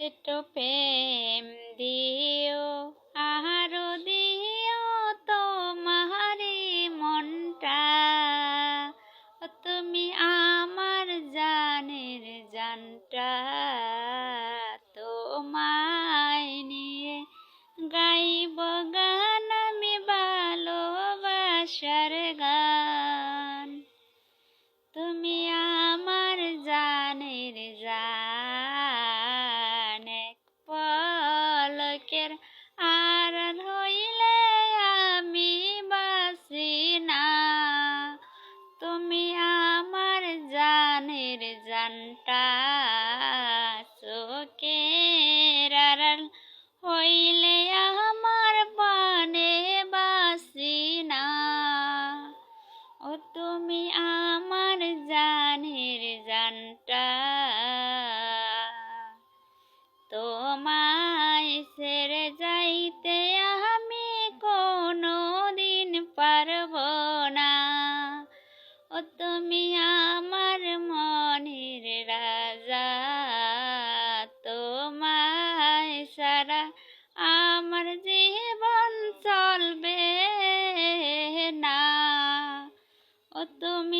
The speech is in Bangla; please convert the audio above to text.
একটু প্রেম দিও আহার দিও তোমারি মনটা। তুমি আমার জানের জানটা। পলকের আড়াল হইলে আমি বাসি না তুমি আমার জানের জানটা চোখের আড়াল। হইলে আমার পানে বাসি না ও তুমি পারব না। ও তুমি আমার মনের রাজা, তোমায় সারা আমার জীবন চলবে না। ও তুমি